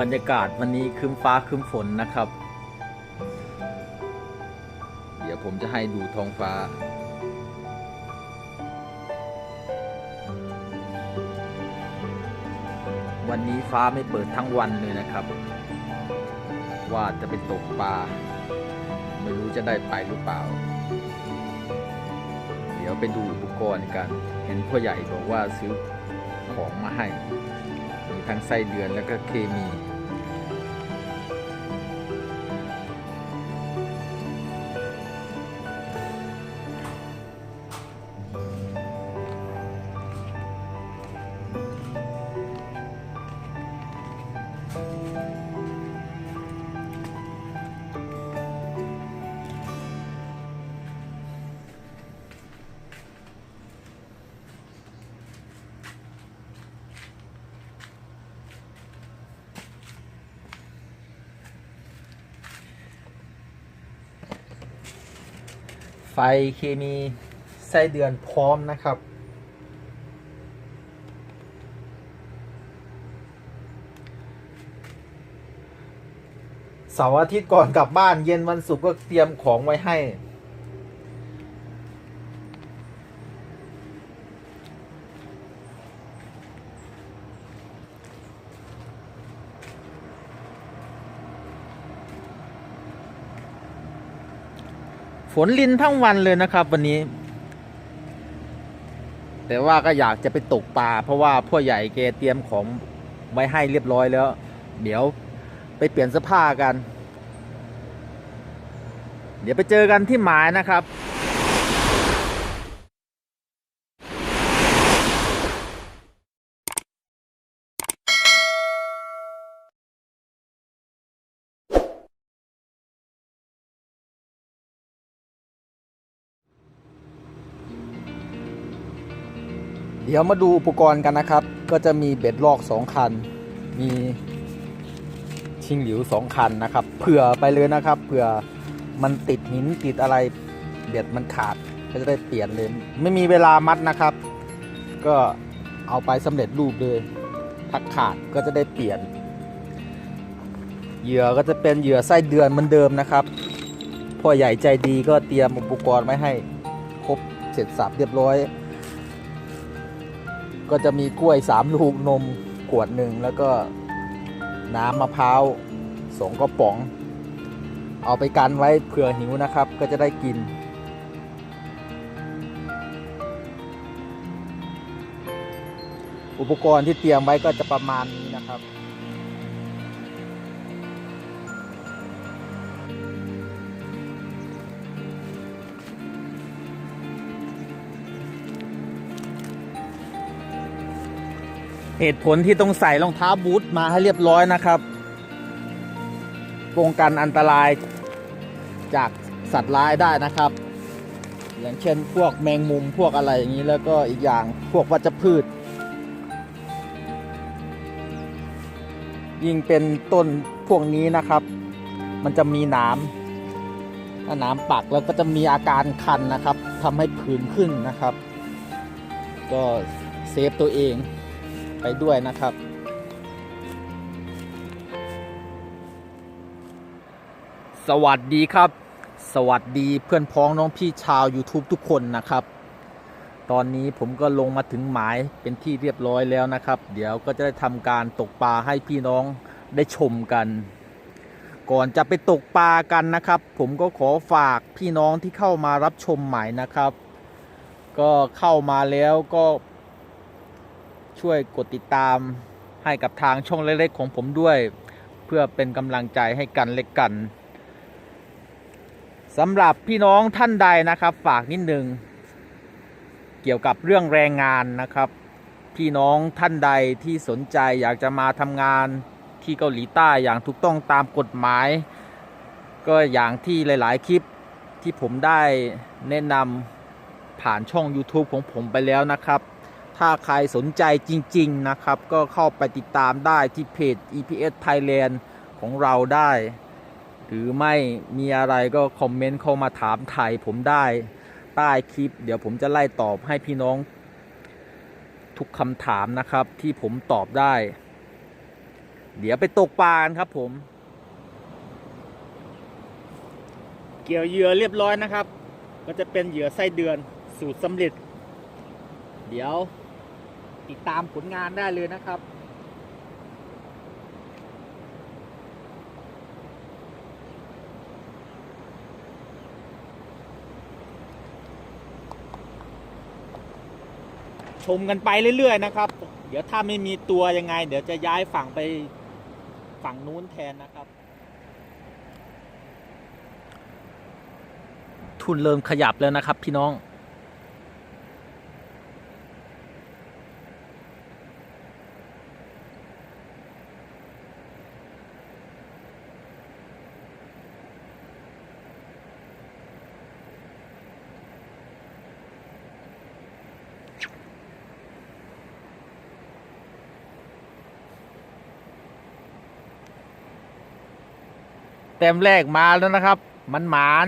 บรรยากาศวันนี้ครึ้มฟ้าครึ้มฝนนะครับ เดี๋ยวผมจะให้ดูท้องฟ้า วันนี้ฟ้าไม่เปิดทั้งวันเลยนะครับ ว่าจะไปตกปลาไม่รู้จะได้ไปหรือเปล่า เดี๋ยวไปดูอุปกรณ์กัน เห็นพ่อใหญ่บอกว่าซื้อของมาให้ ทั้งไส้เดือนแล้วก็เคมี ไฟเคมีไส้เดือนพร้อมนะครับ เสาร์อาทิตย์ก่อนกลับบ้านเย็นวันศุกร์ก็เตรียมของไว้ให้ ฝนลินทั้งวันเลยนะครับ วันนี้ แต่ว่าก็อยากจะไปตกปลาเพราะว่าพ่อใหญ่แกเตรียมของไว้ให้เรียบร้อยแล้ว เดี๋ยวไปเปลี่ยนเสื้อผ้ากัน เดี๋ยวไปเจอกันที่หมายนะครับ เดี๋ยวมาดูอุปกรณ์กันนะครับ ก็จะมีเบ็ดลอกสองคัน มีชิงหลิวสองคันนะครับ เผื่อไปเลยนะครับ เผื่อมันติดหินติดอะไรเบ็ดมันขาดก็จะได้เปลี่ยนเลย ไม่มีเวลามัดนะครับ ก็เอาไปสำเร็จรูปเลยถ้าขาดก็จะได้เปลี่ยน เหยื่อก็จะเป็นเหยื่อไส้เดือนเหมือนเดิมนะครับพ่อใหญ่ใจดีก็เตรียมอุปกรณ์ไว้ให้ครบเสร็จสับเรียบร้อย ก็จะมีกล้วยสามลูกนมขวดหนึ่งแล้วก็น้ำมะพร้าวสองกระป๋อง เอาไปกันไว้เผื่อหิวนะครับ ก็จะได้กิน อุปกรณ์ที่เตรียมไว้ก็จะประมาณนี้นะครับ เหตุผลที่ต้องใส่รองเท้าบูทมาให้เรียบร้อยนะครับป้องกันอันตรายจากสัตว์ร้ายได้นะครับ อย่างเช่นพวกแมงมุมพวกอะไรอย่างนี้แล้วก็อีกอย่างพวกวัชพืช ยิ่งเป็นต้นพวกนี้นะครับ มันจะมีหนามถ้าหนามปักแล้วก็จะมีอาการคันนะครับทำให้ผื่นขึ้นนะครับ ก็เซฟตัวเอง ไปด้วยนะครับ สวัสดีครับ สวัสดีเพื่อนพ้องน้องพี่ชาว YouTube ทุกคนนะครับ ตอนนี้ผมก็ลงมาถึงหมายเป็นที่เรียบร้อยแล้วนะครับ เดี๋ยวก็จะได้ทำการตกปลาให้พี่น้องได้ชมกัน ก่อนจะไปตกปลากันนะครับ ผมก็ขอฝากพี่น้องที่เข้ามารับชมหม่นะครับ ก็เข้ามาแล้วก็ ช่วยกดติดตามให้กับทางช่องเล็กๆของผมด้วย เพื่อเป็นกำลังใจให้กันเล็กกันสำหรับพี่น้องท่านใดนะครับฝากนิดนึง เกี่ยวกับเรื่องแรงงานนะครับ พี่น้องท่านใดที่สนใจอยากจะมาทำงานที่เกาหลีใต้อย่างถูกต้องตามกฎหมาย ก็อย่างที่หลาย ๆ คลิปที่ผมได้แนะนำผ่านช่อง YouTube ของผมไปแล้วนะครับ ถ้าใครสนใจจริง ๆ นะครับ ก็เข้าไปติดตามได้ที่เพจ EPS Thailand ของเราได้ หรือไม่มีอะไรก็คอมเมนต์เข้ามาถามไทยผมได้ใต้คลิป เดี๋ยวผมจะไล่ตอบให้พี่น้อง ทุกคำถามนะครับที่ผมตอบได้ เดี๋ยวไปตกปลาครับผม เกี่ยวเหยื่อเรียบร้อยนะครับ ก็จะเป็นเหยื่อไส้เดือนสูตรสำเร็จ เดี๋ยว ติดตามผลงานได้เลยนะครับ ชมกันไปเรื่อย ๆ นะครับ เดี๋ยวถ้าไม่มีตัวยังไง เดี๋ยวจะย้ายฝั่งไปฝั่งนู้นแทนนะครับ ทุนเริ่มขยับแล้วนะครับพี่น้อง แต้มแรกมาแล้วนะครับ มันหมาน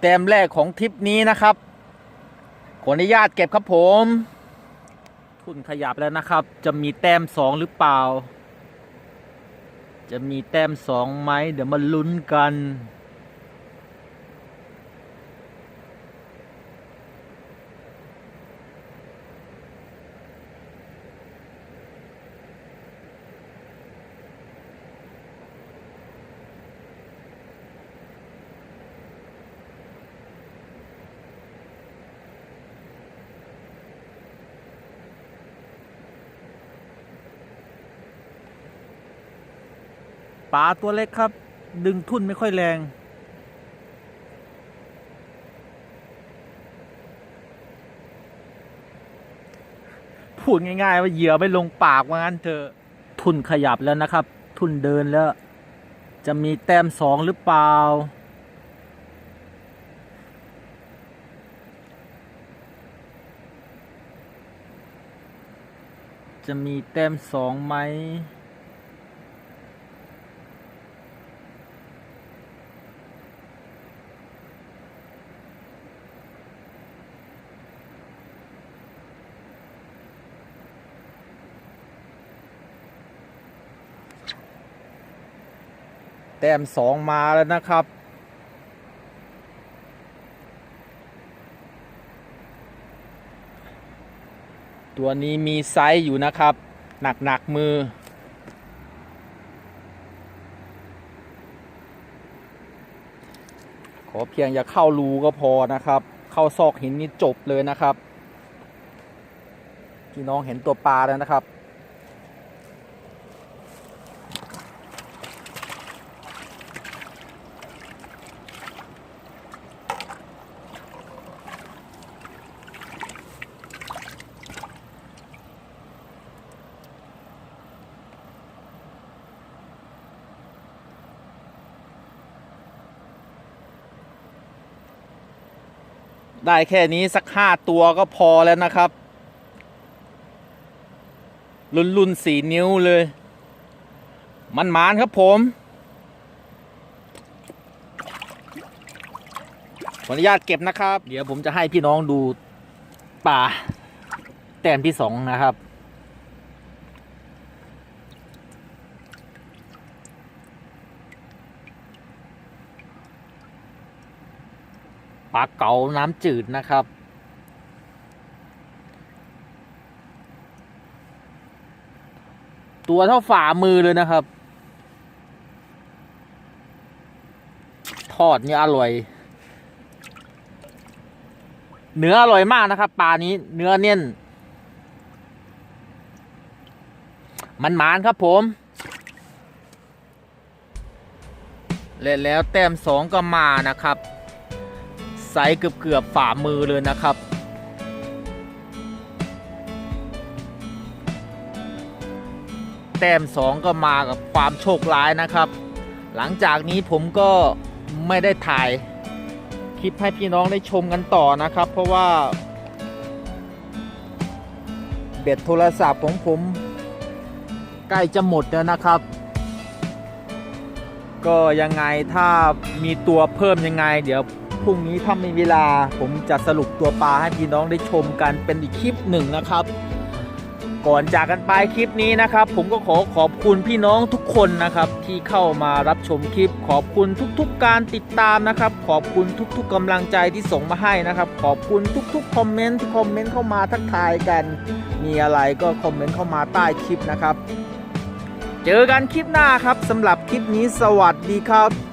แต้มแรกของทริปนี้นะครับ ขออนุญาตเก็บครับผม ทุนขยับแล้วนะครับ จะมีแต้มสองหรือเปล่า จะมีแต้มสองไหมเดี๋ยวมาลุ้นกันาตัวเล็กครับ ดึงทุ่นไม่ค่อยแรง พูดง่าย ๆ ว่าเหยื่อไม่ลงปากว่างั้นเถอะทุ่นขยับแล้วนะครับ ทุ่นเดินแล้ว จะมีแต้มสองหรือเปล่าจะมีแต้มสองไหม ต้มสองมาแล้วนะครับ ตัวนี้มีไซส์อยู่นะครับ หนักหนักมือ ขอเพียงอย่าเข้ารูก็พอนะครับ เข้าซอกหินนี่จบเลยนะครับ พี่น้องเห็นตัวปลาแล้วนะครับ ได้แค่นี้สักห้าตัวก็พอแล้วนะครับ รุ่นรุ่นสี่นิ้วเลย มันหมานครับผมขออนุญาตเก็บนะครับ เดี๋ยวผมจะให้พี่น้องดูป่าแต้มที่สองนะครับ ลาเก๋าน้ำจืดนะครับ ตัวเท่าฝ่ามือเลยนะครับ ทอดเนี่อร่อย เนื้ออร่อยมากนะครับปลานี้เนื้อเนียนมันหมานครับผมและแล้วแต้มสองก็มานะครับ ไซส์เกือบเกือบฝ่ามือเลยนะครับ แต้มสองก็มากับความโชคร้ายนะครับ หลังจากนี้ผมก็ไม่ได้ถ่ายคลิปให้พี่น้องได้ชมกันต่อนะครับ เพราะว่าเบ็ดโทรศัพท์ของผมใกล้จะหมดแล้วนะครับ ก็ยังไงถ้ามีตัวเพิ่มยังไง เดี๋ยว พรุ่งนี้ถ้ามีเวลาผมจะสรุปตัวปลาให้พี่น้องได้ชมกันเป็นอีกคลิปหนึ่งนะครับ ก่อนจากกันไปคลิปนี้นะครับ ผมก็ขอขอบคุณพี่น้องทุกคนนะครับที่เข้ามารับชมคลิป ขอบคุณทุกๆการติดตามนะครับ ขอบคุณทุกๆกำลังใจที่ส่งมาให้นะครับ ขอบคุณทุกๆคอมเมนต์ที่คอมเมนต์เข้ามาทักทายกัน มีอะไรก็คอมเมนต์เข้ามาใต้คลิปนะครับ เจอกันคลิปหน้าครับสำหรับคลิปนี้สวัสดีครับ